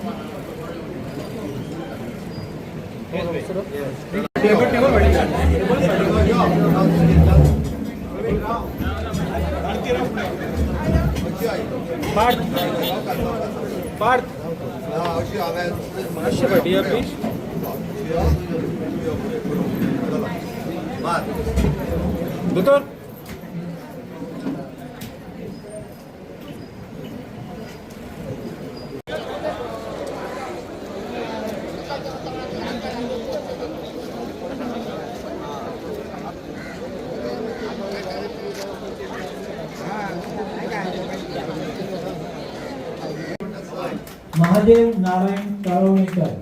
Doctor. Mahadev झालं.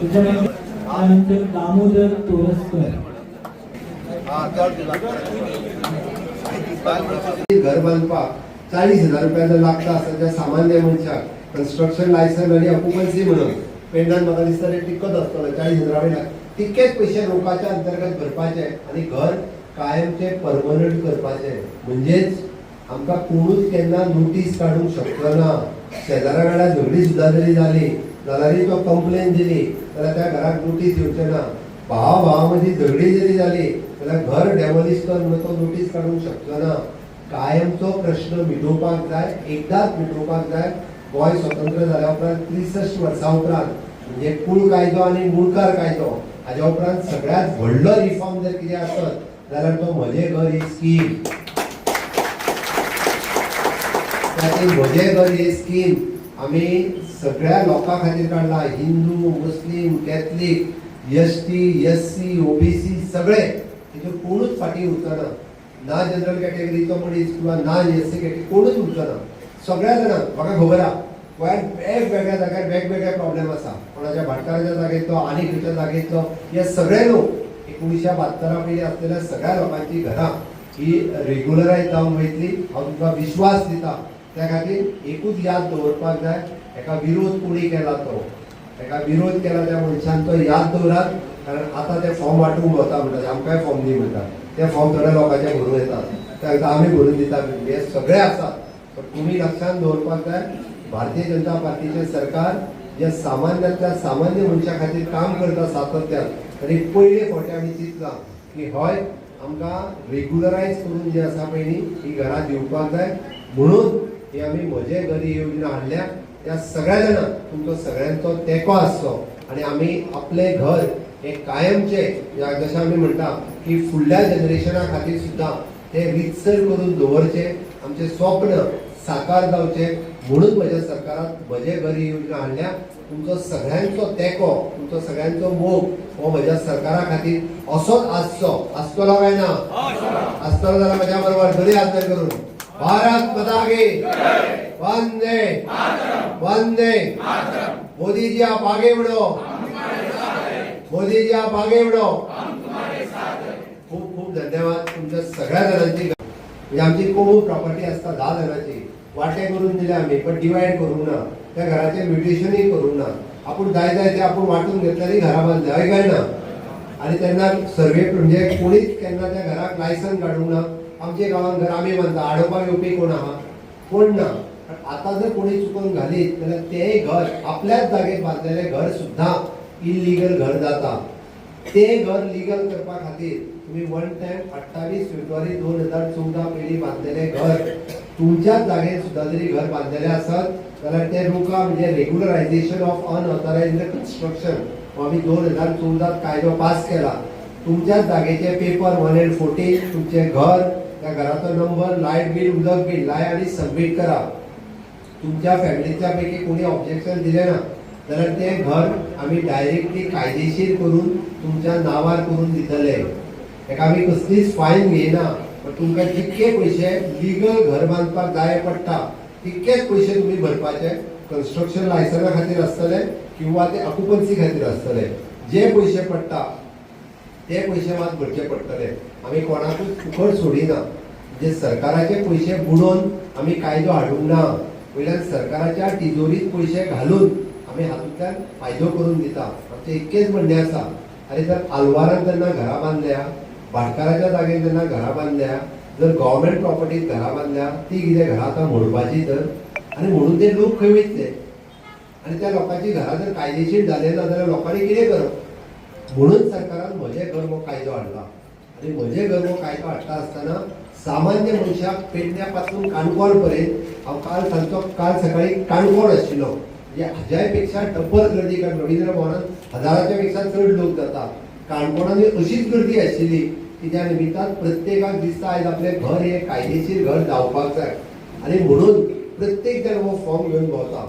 त्याच्यानंतर त्यानंतर दामोदर तोरसकर चल तुला. घर बांधपा चाळीस हजार रुपया जर लागता सध्या सामान्य मनशाक कन्स्ट्रक्शन लायसन आणि ऑक्युपन्सी म्हणून पेंडन म्हाका दिसता ते टिकत आसतलो चाळीस हजारा वयल्यान तितकेच पयशे लोकांच्या अंतर्गत भरपाचे आणि घर कायमचे परमनंट करपाचे म्हणजेच आमकां कोणूच केन्ना नोटीस काडूंक शकलो ना. शेजाऱ्या वांगडा झगडी सुद्दां जरी जाली जाल्यारय तो कंप्लेन दिली जाल्यार त्या घराक नोटीस येवचे ना. भाव भावा मदीं झगडी जरी जाली जाल्यार घर डेमोलिश कर म्हणून तो नोटीस काडूंक शकचो ना. कायमचो प्रश्न मिटोवपाक जाय एकदाच मिटोवपाक जाय गोंय स्वतंत्र जाल्या उपरांत त्रिसश्ट वर्सां उपरांत म्हणजे कुळ कायदो आनी मुळकार कायदो हाज्या उपरांत सगळ्यांत व्हडलो रिफॉर्म जर कितें आसत जाल्यार तो म्हजें घर ही स्कीम त्यातील म्हजें घर ही स्कीम आमी सगळ्या लोकां खातीर काडला हिंदू मुस्लीम Catholic S T S C OBC सगळे. तितून कोणूच फाटी उरचना ना जनरल कॅटेगरीचो मनीस किंवा ना एस सी कॅटेगरी कोणूच उरचना सगळ्या जाणांक म्हाका खबर आहा गोंयांत वेगवेगळ्या जाग्यार वेगवेगळे प्रॉब्लेम आसा कोणाच्या भाटकाराच्या जागेचो आनी खंयच्या जागेचो हे सगळे लोक एकोणीशे बहात्तरा पयलीं आसलेल्या सगळ्या लोकांची घरां ही रेग्युलरायज जावंक वयतली हांव तुमकां विश्वास दिता त्या खातीर एकूच याद दवरपाक जाय हेका विरोध कोणी केला तो. हेका विरोध केला त्या मनशान तो याद दवरात कारण आतां ते फॉर्म वांटूंक वता म्हणटा आमकांय फॉर्म दी म्हणटा ते फॉर्म थोड्या लोकांचे भरून येतात. तांकां आमी भरून दितात. हे म्हणजे सगळे आसात पण तुम्ही लक्षात दवरपाक जाय भारतीय जनता पार्टीचे सरकार जे सामान्यातल्या सामान्य मनशा खातीर काम करता सातत्यान तरी पयले फावटी आमी चिंतलां की हय आमकां रेग्युलरायज करून जे आसा पळय न्ही ही घरां दिवपाक जाय. म्हणून ही आमी म्हजे घरी योजना हाडल्या. त्या सगळ्या जाणांक तुमचो सगळ्यांचो तेंको आसचो आनी आमी आपले घर हे कायमचे जशें आमी म्हणटा की फुडल्या जनरेशना खातीर सुद्दां ते रितसर करून दवरचे आमचे स्वप्न साकार जावचे. म्हणून म्हज्या सरकारान म्हजे घर ही योजना हाडल्या. तुमचो सगळ्यांचो तेंको तुमचो सगळ्यांचो मोग हो म्हज्या सरकारा खातीर असोच आसचो आसतलो काय ना. आसतलो जाल्यार म्हज्या बरोबर बरी आदर करून. भारत माता वंदे. वंदे. मोदीजी आप आगे बढ़ो. मोदीजी आप आगे बढ़ो. खूप धन्यवाद तुमच्या सगळ्या जणांची म्हणजे आमची खूप प्रॉपर्टी असता दहा जणांची वाटे करून दिले आम्ही पण डिवाइड करूंक ना. त्या घराचे म्युटेशनही करूंक ना. आपण जाय जाय ते आपण वाटून घेतलेली घरा बांधल्या हय काय ना. आणि त्यांना सर्वे म्हणजे कोणीच केन्ना त्या घराक लायसन काडूंक ना. आमच्या गावात घर आम्ही बांधता आडोवपाक येवपी कोण आहा? कोण ना. पण आता जर कोणी चुकून घालीत जाल्यार तें घर आपल्याच जागेत बांधलेले घर सुद्धा इलिगल घर जाता. ते घर लिगल करपा खातीर तुम्ही वन टाइम अठ्ठावीस फेब्रुवारी दोन हजार चौदा पयलीं बांधलेले घर तुमच्याच जागेर सुद्धा जरी घर बांधलेले आसत जाल्यार ते रुका म्हणजे रेगुलरायझेशन ऑफ अनऑथरायज्ड कन्स्ट्रक्शन हो आमी दोन हजार चौदात कायदो पास केला. तुमच्याच जागेचे पेपर वन एंड फोर्टीन तुमचे घर त्या घराचो नंबर लायट बील उदक बील लाय आणि सबमीट करा. तुमच्या फॅमिलीच्या पैकी कोणी ऑब्जेक्शन दिले ना जाल्यार ते घर आमी डायरेक्टली कायदेशीर करून तुमच्या नावार करून दितले हेका आमी कसलीच फायन घेयना पण तुमकां जितके पयशे लिगल घर बांदपाक जाय पडटा तितकेच पयशे तुमी भरपाचे कन्स्ट्रक्शन लायसना खातीर आसतले किंवा ते ऑक्युपन्सी खातीर आसतले जे पयशे पडटा ते पयशे मात भरचे पडटले आमी कोणाकूच फुकट सोडिना. जे सरकाराचे पयशे बुडोवन आमी कायदो हाडूंक ना वयल्यान सरकाराच्या तिजोरीत पयशे घालून आम्ही हातूंतल्यान फायदो करून दिता. आमचें इतकेंच म्हणणें आसा आनी जर आलवारान जेन्ना घरां बांदल्या भाटकाराच्या जागेर जेन्ना घरां बांदल्या जर गव्हर्मेंट प्रॉपर्टीत घरां बांदल्या ती कितें घरां आतां मोडपाची तर? आनी म्हणून ते लोक खंय वयतले आनी त्या लोकांची घरां जर कायदेशीर जाले ना जाल्यार लोकांनी कितें करप? म्हणून सरकारान म्हजें घर हो कायदो हाडला आनी म्हजें घर हो कायदो हाडटा आसतना सामान्य मनशाक पेडण्या पासून काणकोण पर्यंत हांव काल सांजचो काल सकाळी काणकोण आशिल्लो. म्हणजे हाज्यायपेक्षा टप्पर गर्दी कारण रवींद्र भवनात हजाराच्या पेक्षा चड लोक जाता काणकोणांनी अशीच गर्दी आशिल्ली की त्या निमित्तान प्रत्येकाक दिसता आयज आपलें घर हें कायदेशीर घर जावपाक जाय आनी म्हणून प्रत्येक जण हो फॉर्म घेवन भोंवता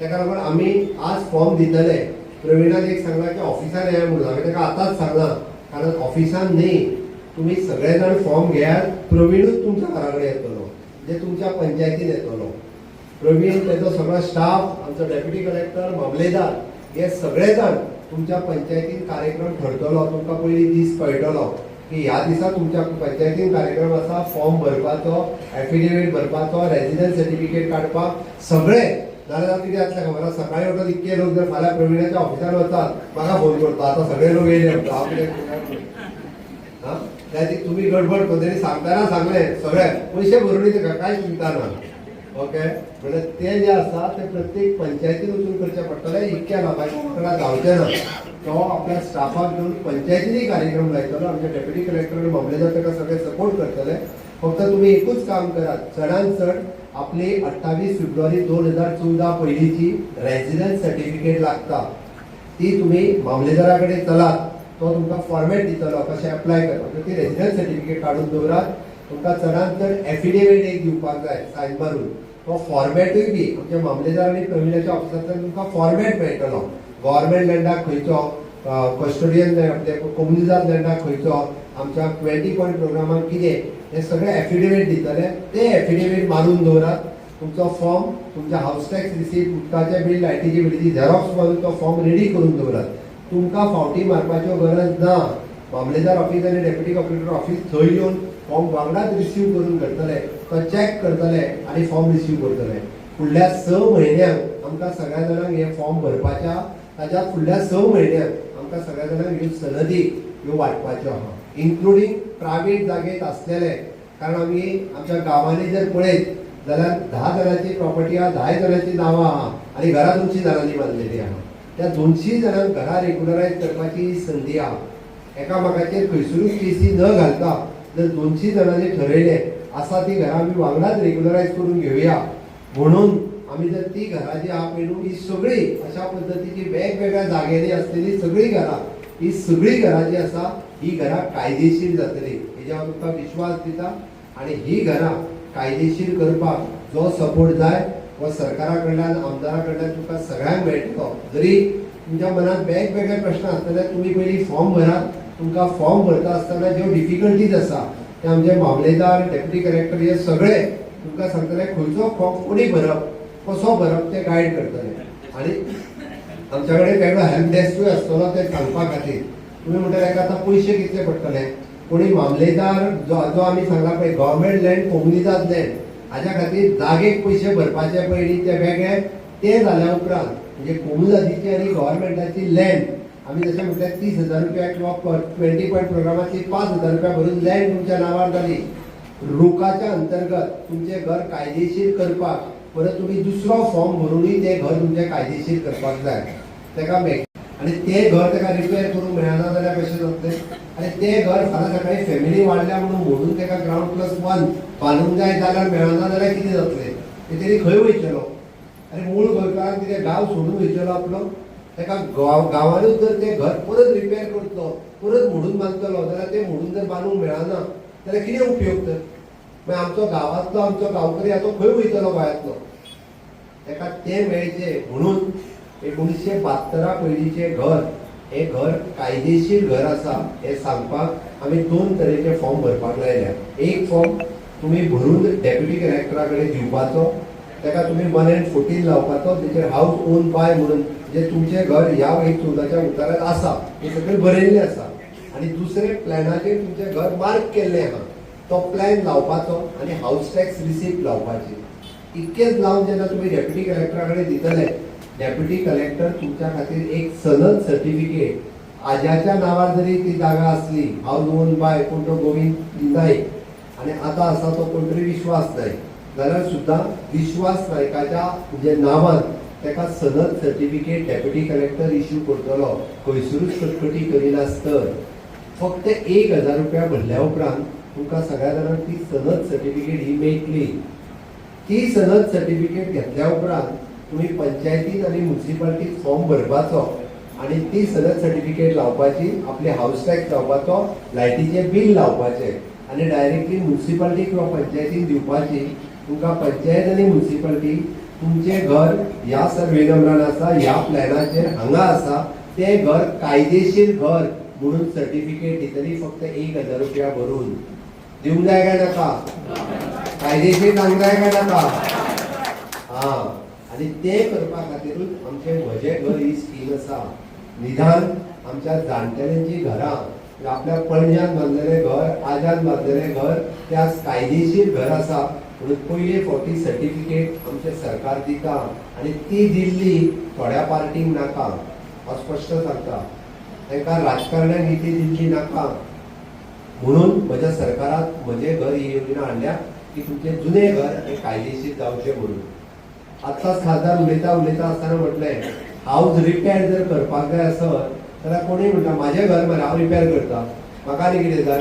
तेका लागून आमी आज फॉर्म दितले प्रवीणान एक सांगला की ऑफिसान येया म्हणून हांवें ताका आतांच सांगला कारण ऑफिसान न्ही तुम्ही सगळे जाण फॉर्म घेयात प्रवीणूच तुमच्या घरा कडेन येतलो म्हणजे तुमच्या पंचायतीन येतलो प्रवीण तेजो सगळो स्टाफ आमचो डेप्युटी कलेक्टर मामलेदार हे सगळे जाण तुमच्या पंचायतीन कार्यक्रम ठरतलो तुमकां पयलीं दीस कळटलो की ह्या दिसा तुमच्या पंचायतीन कार्यक्रम आसा फॉर्म भरपाचो एफिडेविट भरपाचो रेजिडन्स सर्टिफिकेट काडपाक सगळे नाजाल्यार कितें जातलें खबर आसा? सकाळी उठून इतके लोक जर फाल्यां प्रवीणाच्या ऑफिसान वतात म्हाका फोन करता. आतां सगळे लोक येयले म्हणटा हांव कितें त्या ती तुम्ही गडबड पद्धतीने सांगताना सांगले सगळे. पैसे भरून कांय चिंता ना? ओके? म्हणजे ते जे आसा ते प्रत्येक पंचायतीन वचून करचे पडटले इतक्या लोकांकडे जावचे ना. तो आपल्या स्टाफाक घेऊन पंचायतीनी कार्यक्रम लायतलो आमचे डेप्युटी कलेक्टर आणि मामलेदार ताका सगळे सपोर्ट करतले. फक्त तुम्ही एकूच काम करात चडांत चड आपली अठ्ठावीस फेब्रुवारी दोन हजार चौदा पहिलीची रेजिडन्स सर्टिफिकेट लागता. ती तुम्ही मामलेदारा कडेन चलात तो तुमकां फॉर्मेट दितलो कशें अप्लाय करपाक ती रेजिडन्स सर्टिफिकेट काडून दवरात तुमकां चडांत चड एफिडेविट एक दिवपाक जाय सायन मारून. तो फॉर्मेटूय बी आमच्या मामलेदार आनी प्रवीणाच्या ऑफिसांतल्यान तुमकां फॉर्मेट मेळटलो. गव्हर्मेंट लँडाक खंयचो कस्टोडियन कम्युनिजात लँडाक खंयचो आमच्या ट्वेंटी पॉयंट प्रोग्रामाक कितें हें सगळें एफिडेविट दितले. ते एफिडेविट मारून दवरात तुमचो फॉर्म तुमच्या हाऊस टॅक्स रिसीट उदकाचे बील लायटीची बिलीची झेरॉक्स मारून तो फॉर्म रेडी करून दवरात. तुमकां फावटी मारपाच्यो गरज ना. मामलेदार ऑफिस आनी डेप्युटी कलेक्टर ऑफिस थंय येवन फॉर्म वांगडाच रिसीव करून करतले तो चॅक करतले आनी फॉर्म रिसीव करतले. फुडल्या स म्हयन्यांक आमकां सगळ्या जाणांक हे फॉर्म भरपाच्या ताच्या फुडल्या स म्हयन्यांक आमकां सगळ्या जाणांक ह्यो सनदी ह्यो वाटपाच्यो आहा. इन्क्लुडींग प्रायवेट जागेत आसलेले कारण आमी आमच्या गांवांनी जर पळयत जाल्यार धा जाणांची प्रॉपर्टी आहा धा जाणांची नांवां आहा आनी घरां दोनशी जाणांनी बांदलेली आहा. त्या दोनशी जाणांक घरां रेग्युलरायज करपाची संदी आहा. एकामेकाचेर खंयसरूच केसी न घालता जर दोनशी जाणांनी ठरवले. आसा ती घरां आमी वांगडाच रेग्युलरायज करून घेवया म्हणून आमी जर ती घरां जी आहा ही सगळी अशा पद्दतीची वेगवेगळ्या जाग्यांनी असलेली सगळी घरां ही सगळी घरां जी आसा ही घरां कायदेशीर जातली. हेजेर हांव तुमकां विश्वास दिता आनी ही घरां कायदेशीर करपाक जो सपोर्ट जाय व सरकारा कडल्यान आमदारा कडल्यान तुमकां सगळ्यांक मेळटलो जरी तुमच्या मनात वेगवेगळे प्रश्न आसतले तुमी पयलीं फॉर्म भरात तुमकां फॉर्म भरता आसतना ज्यो डिफिकल्टीज आसा ते आमचे मामलेदार डेप्युटी कलेक्टर हे सगळे तुमकां सांगतले खंयचो फॉर्म कोणी भरप? कसो भरप ते गायड करतले. आनी आमच्या कडेन वेगळो हेल्प डेस्कूय आसतलो ते सांगपा खातीर. तुमी म्हणटा ताका आतां पयशे कितले पडटले कोणी मामलेदार जो जो आमी सांगला पळय गव्हर्मेंट लँड कोमुनिदाद लँड हाज्या खातीर जागेक पयशे भरपाचे पयलीं ते वेगळे ते जाल्या उपरांत म्हणजे कोमुनिदादीची आनी गव्हर्मेंटाची लँड आमी जशें म्हटलें तीस हजार रुपया किंवा ट्वेंटी पॉयंट प्रोग्रामातली पांच हजार रुपया भरून लँड तुमच्या नांवार जाली रोखाच्या अंतर्गत तुमचें घर कायदेशीर करपाक परत तुमी दुसरो फॉर्म भरूनय तें घर तुमचे कायदेशीर करपाक जाय. तेका मेळ आनी तें घर ताका रिपेर करूंक मेळना जाल्यार कशें जातलें? आनी तें घर फाल्यां सकाळी फॅमिली वाडल्या म्हणून म्हणून तेका ग्रावंड प्लस वन बांदूंक जाय जाल्यार मेळना जाल्यार कितें जातलें? ते तरी खंय वयतलो आनी मूळ गोंयकारांक कितें गांव सोडून वयतलो आपलो. तेका गांव गांवांनूच जर तें घर परत रिपेर करतलो परत मोडून बांदतलो जाल्यार तें मोडून जर बांदूंक मेळना जाल्यार कितें उपयोग तर? मागीर आमचो गांवांतलो आमचो गांवकरी आतां तो खंय वयतलो गोंयांतलो तेका तें मेळचें म्हणून एकोणीशे बात्तरा पयलींचें घर हें घर कायदेशीर घर आसा हें सांगपाक आमी दोन तरेचे फॉर्म भरपाक लायल्या एक फॉर्म तुमी भरून डेप्युटी कलेक्टरा कडेन दिवपाचो तेका तुमी वन एंड फोर्टीन लावपाचो तेचेर हाऊस ओन बाय म्हणून जे तुमचें घर ह्या एक चौदाच्या उतारात आसा हे सगळें बरयल्लें आसा आनी दुसरे प्लॅनाचेर तुमचें घर मार्क केल्लें आहा तो प्लॅन लावपाचो आनी हाऊस टॅक्स रिसिप्ट लावपाची. इतकेच लावून जेन्ना तुम्ही डेप्युटी कलेक्टरा कडेन दितले डेप्युटी कलेक्टर तुमच्या खातीर एक सनद सर्टिफिकेट. आज्याच्या नावार जरी ती जागा असली हावज ओन बाय कोण तो गोविंद नाईक आणि आता असा तो कोण तरी विश्वास नाईक जाल्यार सुद्दां विश्वास नायकाच्या म्हणजे नांवान तेका सनद सर्टिफिकेट डेप्युटी कलेक्टर इश्यू करतलो खंयसरूच कटकटी करिनासतर फक्त एक हजार रुपया भरल्या उपरांत तुमकां सगळ्या जाणांक ती सनद सर्टिफिकेट ही मेळटली ती सनद सर्टिफिकेट घेतल्या उपरांत तुम्ही पंचायतीत आणि म्युन्सिपाल्टीत फॉर्म भरपाचो आणि ती सनद सर्टिफिकेट लावपाची आपले हाऊस टॅक्स लावपाचो लायटीचे बील लावपाचे आणि डायरेक्टली म्युन्सिपाल्टी किंवा पंचायतीन दिवपाची तुमकां पंचायत आणि म्युन्सिपाल्टी तुमचे घर ह्या सर्वे नंबरान आसा ह्या प्लॅनाचेर हांगा आसा ते घर कायदेशीर घर म्हणून सर्टिफिकेट दितली फक्त एक हजार रुपया भरून. दिवंक जाय काय नाका? कायदेशीर सांगताय जाय काय नाका? हा. आणि ते करपा खातीरूच आमचे म्हजे घर ही स्कीम आसा निदान आमच्या जाणटेल्यांची घरां आपल्या पणज्यान बांदलेलें घर आजान बांदलेलें घर त्या कायदेशीर घर आसा म्हणून पयले फावटी सर्टिफिकेट आमचे सरकार दिता आणि ती दिल्ली थोड्या पार्टींक नाका हांव स्पश्ट सांगता. तांकां राजकारण्यांक ही ती दिल्ली नाका. म्हणून म्हज्या सरकारात म्हजें घर ही योजना हाडल्या की तुमचे जुने घर हे कायदेशीर जावचे म्हणून. आत्ताच खासदार उलयता उलयता आसतना म्हटलें हाऊस रिपेर जर करपाक जाय आसत जाल्यार कोणीय म्हणटा म्हाजें घर मरे हांव रिपेर करता. म्हाका आनी कितें जाय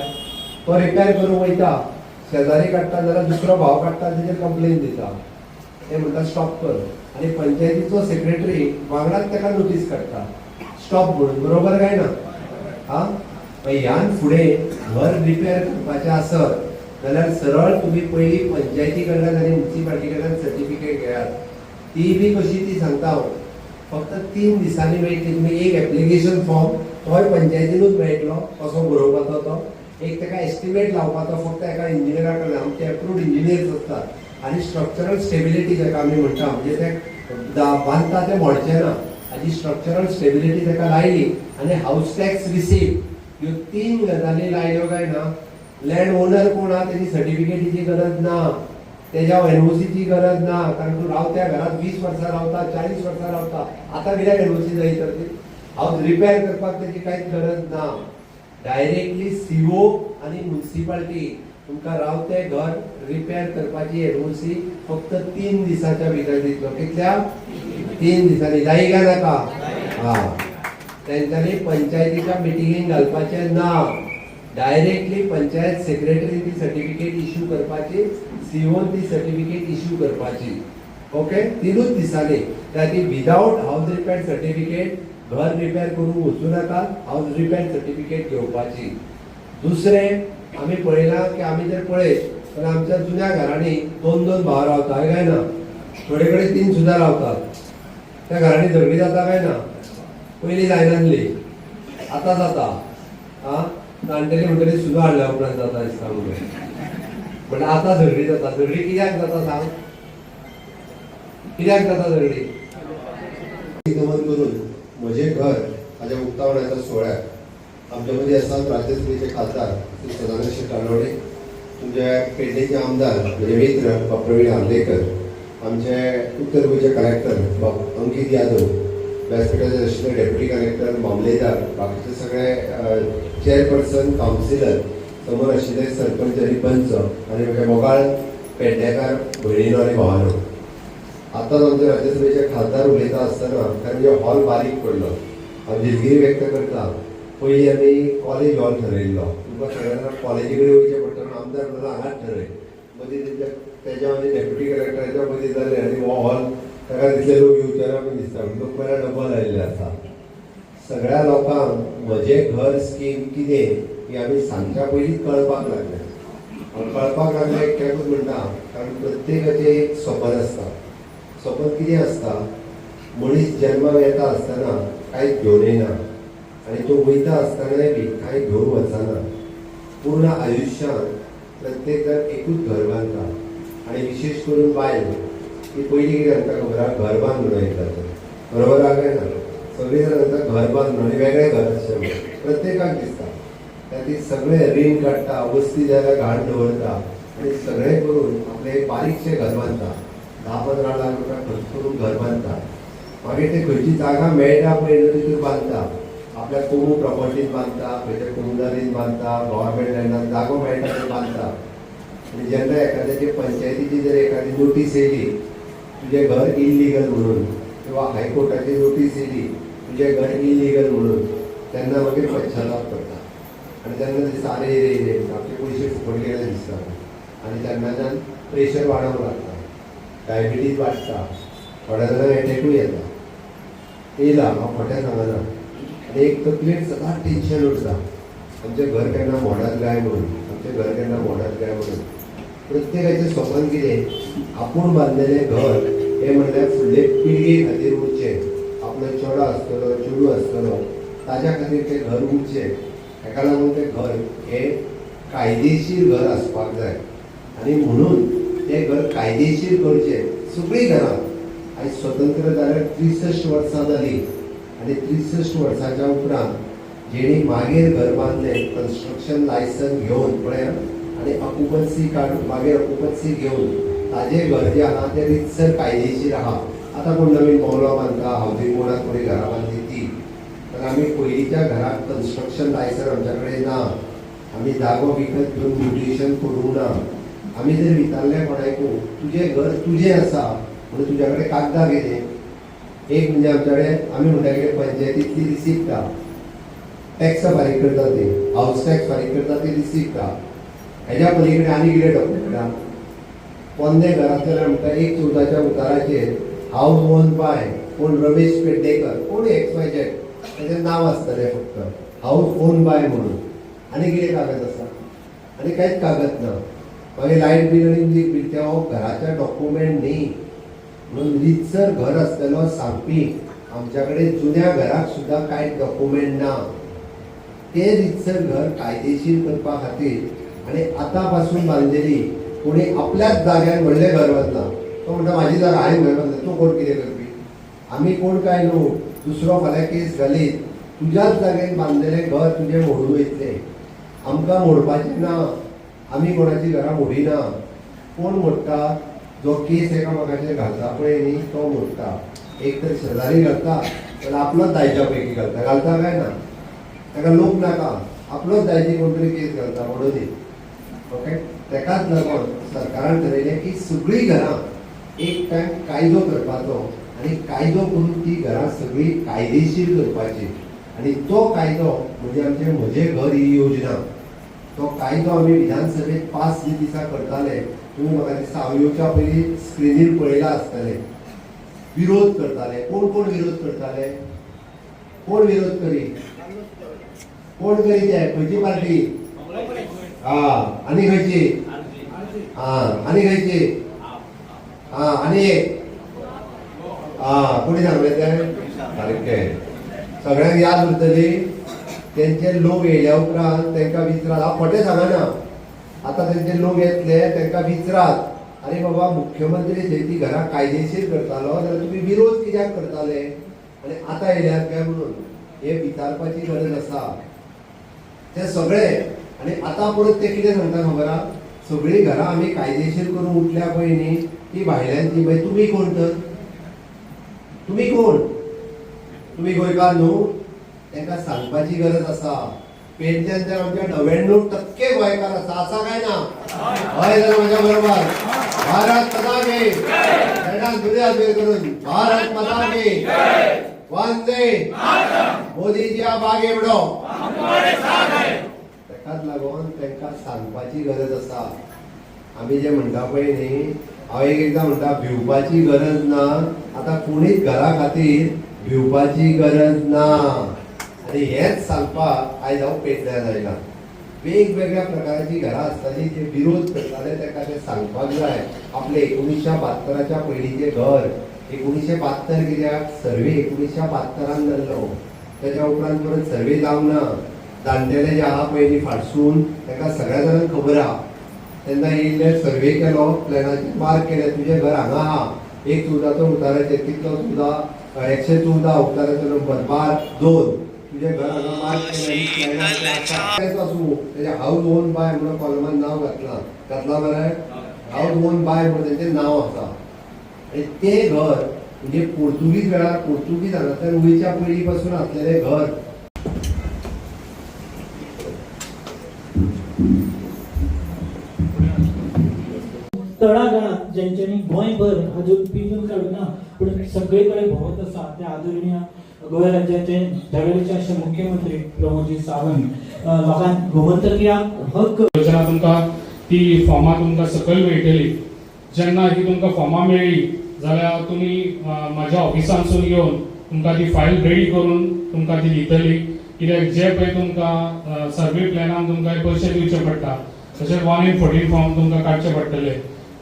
तो रिपेर करूंक वयता. शेजारी काडटा जाल्यार दुसरो भाव काडटा तेजेर कंप्लेन दिता ते म्हणटा स्टॉप कर. आनी पंचायतीचो सेक्रेटरी वांगडाच ताका नोटीस काडटा स्टॉप म्हणून बरोबर काय ना? हा? ह्यान फुडें घर रिपेर करपाचें आसत जाल्यार सरळ तुम्ही पहिली पंचायती कडल्यान आनी म्युन्सिपाल्टी कडल्यान सर्टिफिकेट घेयात ती बी कशी ती सांगता हांव फक्त तीन दिसांनी मेळटली तुमी एक एप्लिकेशन फॉर्म तोय पंचायतीनूच मेळटलो कसो बरोवपाचो तो एक ताका एस्टिमेट लावपाचो फक्त एका इंजिनियरा कडल्यान आमचे अप्रूव्ड इंजिनियर्स असतात आनी स्ट्रक्चरल स्टेबिलिटी जाका आमी म्हणटा म्हणजे ते बांदता ते मोडचे ना हाजी स्ट्रक्चरल स्टेबिलिटी ताका लायली आनी हाऊस टॅक्स रिसीव ह्यो तीन गजाली लायल्यो काय ना? लँड ओनर कोण आहा तेजी सर्टिफिकेटीची गरज ना. तेज्या एनओसीची गरज ना. कारण तूं रावत्या घरात वीस वर्सां रावता चाळीस वर्सां रावता. आतां कित्याक एनओसी जाय तर ती. हाऊस रिपेर करपाक तेजी कांयच गरज ना. डायरेक्टली सीओ आनी म्युन्सिपाल्टी तुमकां रावते घर रिपेर करपाची एनओसी फक्त तीन दिसाच्या भितर दितलो कितल्या? तीन दिसांनी जाय काय नाका. हा. तेंच्यांनी पंचायतीच्या मिटिंगेक घालपाचें ना डायरेक्टली पंचायत सेक्रेटरी ती सर्टिफिकेट इश्यू करपाची सीओन ती सर्टिफिकेट इश्यू करपाची. ओके तिनूच दिसांनी. त्या ती विदाउट हाऊस रिपेअर सर्टिफिकेट घर रिपेर करूंक वचूं नाका. हांव रिपेर सर्टिफिकेट घेवपाची दुसरें आमी पळयलां की आमी जर पळयत जाल्यार आमच्या जुन्या घरांनी दोन दोन भाव रावता काय ना? थोडे कडेन तीन सुद्दां रावतात त्या घरांनी झगडी जाता काय ना? पयलीं जायनासली आतां जाता. आं जाणटेली म्हणटरी सुद्दां हाडल्या उपरांत जाता दिसता म्हणून. म्हणजे आतां झगडी जाता. झगडी कित्याक जाता सांग? कित्याक जाता झगडी गमन करून. म्हजें घर माझ्या उक्तावणाच्या सोहळ्यात. आमच्यामध्ये मदीं आसात राज्यसभेचे खासदार श्री सदानंद शेट कानोडे तुमचे पेडणेचे आमदार म्हणजे मित्र बा प्रवीण आमचे उत्तर गोंयचे कलेक्टर बा अंकित यादव व्यासपीठाचे आशिल्ले डेप्युटी कलेक्टर मामलेदार बाकीचे सगळे चेअरपर्सन कावन्सिलर समोर आशिल्ले सरपंच आनी पंच आनी मोगाळ पेडणेकार भयणीनो आनी भावानो आता आमचे राज्यसभेचे खासदार उलयता आसतना कारण जे हॉल बारीक पडलो. हांव दिलगिरी व्यक्त करता. पयलीं आमी कॉलेज हॉल ठरयल्लो तुमकां सगळ्यांना कॉलेजी कडेन वयचें पडटा म्हणून आमदार म्हणून हांगाच ठरय मदीं तेंच्या तेज्या मदीं डेप्युटी कलेक्टराच्या मदीं जालें आनी हो हॉल ताका तितले लोक येवचे ना दिसता लोक बऱ्या डबल आयिल्ले आसा सगळ्या लोकांक म्हजें घर स्कीम कितें ही आमी सांगच्या पयलींच कळपाक लागले कळपाक लागले एकट्याकूच म्हणटा कारण प्रत्येकाचें एक स्वपन आसता सोबत कितें आसता मनीस जल्माक येता आसतना कांयच घेवन येना आनी तो वयता आसतनाय बी कांय घेवन वचना पूर्ण आयुश्यांत प्रत्येक जाण एकूच घर बांदता आनी विशेश करून बायल ती पयलीं कितें म्हणटा खबर आसा घर बांद म्हणून येता बरोबर आहा ना सगळीं जाण म्हणटा घर बांद म्हणून वेगळें घर आसचें प्रत्येकाक दिसता त्या ती सगळे रीण काडटा वस्ती जाल्यार घाण दवरता आनी सगळें करून आपलें बारीकशें घर बांदता धा पंदरा लाख रुपया खर्च करून घर बांदता मागीर ते खंयची जागा मेळटा पळय न्हू तितून बांदता आपल्या कोमू प्रॉपर्टीन बांदता खंयच्या कोमुदारीन बांदता गव्हर्मेंट लँडान जागो मेळटा ते बांदता आनी जेन्ना एखाद्याची पंचायतीची जर एखादी नोटीस येयली तुझे घर इल्लिगल म्हणून किंवा हायकोर्टाची नोटीस येयली तुझे घर इल्लिगल म्हणून तेन्ना मागीर पश्चाताप करता आनी तेन्ना ते सारे रे आपले आमचे पयशे फुकट गेले दिसता आनी त्यांना प्रेशर वाढवू लागता. डायबिटीज वाडटा थोड्या जाणांक एटॅकूय येता. येयला हांव खोटें सांगना आनी एक तकलेक सदांच टेन्शन उरता आमचें घर केन्ना मोडात गाय म्हणून? आमचें घर केन्ना मोडात गाय म्हणून? प्रत्येकाचें स्वप्न कितें आपूण बांदलेलें घर हें म्हणल्यार फुडले पिळगे खातीर उरचें आपलो चेडो आसतलो चेडूं आसतलो ताच्या खातीर तें घर उरचें ताका लागून तें घर हें कायदेशीर घर आसपाक जाय. आनी म्हणून तें घर कायदेशीर करचें सगळीं घरां. आयज स्वतंत्र जाल्यार त्रिसश्ट वर्सां जालीं आनी त्रिसश्ट वर्सांच्या उपरांत जेणी मागीर घर बांदलें कन्स्ट्रक्शन लायसन घेवन पळय आनी ऑक्युपन्सी कार्ड मागीर ऑक्युपन्सी घेवन ताजे घर जे आहा ते रितसर कायदेशीर आहा. आतां कोण नवीन मौलां बांदता हावजींग बोर्डाक कोणी घरां बांदली ती. तर आमी पयलींच्या घराक कन्स्ट्रक्शन लायसन आमच्या कडेन ना. आमी जागो विकत घेवन म्युटेशन करूंक ना. आमी जर विचारलें कोणाकूय तुजें घर तुजें आसा म्हणून तुज्या कडेन कागदां कितें एक म्हणजे आमच्या कडेन आमी म्हणटा कितें पंचायतींतली रिसिप्ट आहा टॅक्स फारीक करता ती हाऊस टॅक्स फारीक करता ती रिसिप्ट हेज्या हेज्या पलीकडे आनी कितें डॉक्युमेंट आहा पोन्ने घरांतल्यान म्हणटा एक चौदाच्या उताराचेर हाऊस ओन बाय कोण रमेश पेडणेकर? कोण एक्स वाय झेड तेजें नांव आसतलें फक्त. हाऊस ओन बाय म्हणून. आनी कितें कागद आसा आनी कांयच कागद ना मागीर लायट बिल आणि उदीक बील तेव्हा हो, घराच्या डॉक्युमेंट न्ही म्हणून रितसर घर आसलेलो सांगपी आमच्या कडेन जुन्या घराक सुद्दां कांय डॉक्युमेंट ना. ते रितसर घर कायदेशीर करपा खातीर आनी आतां पासून बांदलेली कोणी आपल्याच जाग्यार व्हडलें घर बांदला तो म्हणटा म्हाजी जागा हांवें घर बांदलें तूं कोण कितें करपी आमी कोण काय न्हू दुसरो फाल्यां केस घालीत तुज्याच जाग्यार बांदलेलें घर तुजें मोडून वयतलें आमकां मोडपाचें ना. आमी कोणाची घरां मोडिना कोण मोडटा जो केस एकामेकाचेर घालता. पळय न्ही तो मोडटा एक तर शेजारी घालता जाल्यार आपलोच दायच्या पैकी घालता. घालता काय ना? ताका लोक नाका. आपलोच दायजी कोण तरी केस घालता म्हणून दी. ओके तेकाच लागून सरकारान ठरयलें की सगळीं घरां एक टायम कायदो करपाचो आनी कायदो करून ती घरां सगळीं कायदेशीर करपाची. आनी तो कायदो म्हणजे आमचें म्हजें घर ही योजना. तो कायदो आमी विधानसभेत पास जे दिसा करताले. तुम्ही म्हाका दिसता हांव येवच्या पयलीं स्क्रिनीर पळयला आसतले विरोध करताले. कोण कोण विरोध करताले? कोण विरोध करी कोण करी ते? खंयची पार्टी? हा आनी खंयची? हा आनी खंयची? हा आनी एक? हा कोणी सांगले ते? सारकें सगळ्यांक याद उरतली. तेंचे लोक येयल्या उपरांत तांकां विचारात हांव खोटें सांगना. आतां तेंचे लोक येतले तांकां विचारात अरे बाबा मुख्यमंत्री शेती घरा घरां कायदेशीर करतालो जाल्यार तुमी विरोध कित्याक करताले? आनी आतां येयल्यात काय म्हणून? हे विचारपाची गरज आसा. ते सगळे. आनी आतां परत ते कितें सांगता खबर? आहा सगळीं घरां आमी कायदेशीर करून उठल्या पळय न्ही ती भायल्यांची मागीर तुमी कोण तर? तुमी कोण? तुमी गोंयकार न्हू? तांकां सांगपाची गरज आसा पेडण्यान तर आमच्या णव्याण्णव टक्के गोंयकार आसा आसा काय ना? हय जाल्यार म्हज्या बरोबर. भारत माता की दुर्या करून भारत माता की वंदे मोदीच्या बागे बडो. तेकाच लागून तांकां सांगपाची गरज आसा आमी जे म्हणटा पळय न्ही हांव एक एकदां म्हणटा भिवपाची गरज ना. आतां कोणीच घरा खातीर भिवपाची गरज ना. आनी हेच सांगपाक आयज हांव पेडण्यान आयला वेगवेगळ्या प्रकाराची घरां आसताली जे विरोध करताले ताका ते सांगपाक जाय आपले एकोणीशे बात्तराच्या पयलींचे घर एकोणीशे बात्तर कित्याक सर्वे एकोणीशे बात्तरान जाल्लो हो. त्याच्या उपरांत परत सर्वे जावंक ना जाणटेले जे आहा पयलीं फाटसून ताका सगळ्या जाणांक खबर आहा तेन्ना येयले सर्वे केलो प्लॅनाचेर मार्क केले तुजें घर हांगा आहा एक चौदाचो उताराचेर कितलो चौदा एकशे चौदा उताराचो नंबर बार दोन. हाऊस ओन बाय म्हणून कॉलमान नांव घातलां. घातलां मरे हाऊस ओन बाय म्हणून तेंचें नांव आसा आणि ते घर म्हणजे पोर्तुगीज वेळार पोर्तुगीज हांगासर गोंयच्या पयलीं पासून आसलेलें घर. तळागाळात ज्यांच्यानी गोंयभर अजून पिंजून काडूना पूण सगळीकडे भोंवत आसा ते आदरणीय गोंय राज्याचे त्यावेळेचे असे मुख्यमंत्री प्रमोदजी सावंत अ, लोकांक गोमंतकीयाक हक्क योजना तुमकां ती फॉर्मां तुमकां सकयल मेळटली. जेन्ना ही तुमकां फॉर्मां मेळ्ळी जाल्यार तुमी म्हाज्या ऑफिसांतसून येवन तुमकां ती फायल रेडी करून तुमकां ती दितली. कित्याक जे पळय तुमकां सर्वे प्लॅनान तुमकां पयशे दिवचे पडटा तशेंच वन इन फोर्टीन फॉर्म तुमकां काडचे पडटले.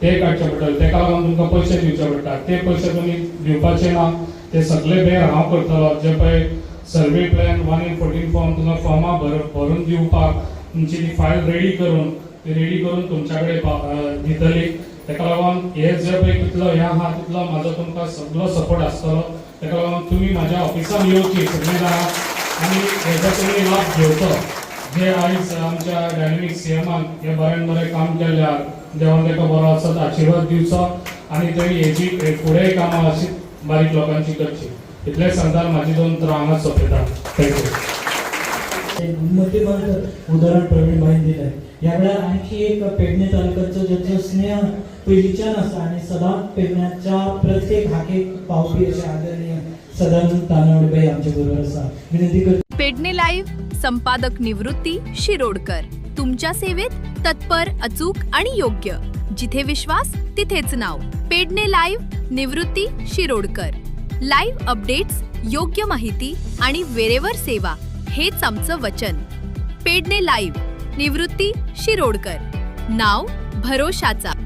ते काडचे पडटले तेका लागून तुमकां पयशे दिवचे पडटा. ते पयशे तुमी दिवपाचे ना ते सगळे बेर हांव करतलो. जे पळय survey plan one in fourteen form तुमकां फॉर्मां भर भरून दिवपाक तुमची ती फायल रेडी करून ती रेडी करून तुमच्या कडेन दितली. ताका लागून हे जे पळय कितलो हे आहा तितलो म्हाजो तुमकां सगळो सपोर्ट आसतलो. ताका लागून तुमी म्हाज्या ऑफिसान येवची सगळीं जाणां. आनी हेजो तुमी लाभ घेवचो. जे आयज आमच्या डायनॅमिक सीएमान हे बरें बरें काम केल्यार देवान ताका बरो असोच आशिर्वाद दिवचो. आनी तरी हेची फुडें फुडेंय कामां अशी बारीक लोकांची करची इतलें सांगता म्हाजी दोन तर हांगाच सोंपयता थँक्यू मुख्यमंत्री उदाहरण प्रवीण भाईन दिलंय. वेळार आणखी एक पेडणे तालुक्याचो ज्याचो स्नेह पयलींच्यान आसा आनी सदांच पेडण्याच्या प्रत्येक हाकेक पावपी अशे आदरणीय सदानंद तानवडे आमचे बरोबर आसा विनंती करता. पेडणे लाईव्ह संपादक निवृत्ती शिरोडकर. तुमच्या सेवेत तत्पर अचूक आणि योग्य. जिथे विश्वास तिथेच नाव. Pedne live Nivrutti Shirodkar. Live updates योग्य माहिती आणि वेरेवर सेवा हेच आमचं वचन. पेडणे लाईव्ह निवृत्ती शिरोडकर. नाव भरोशाचा.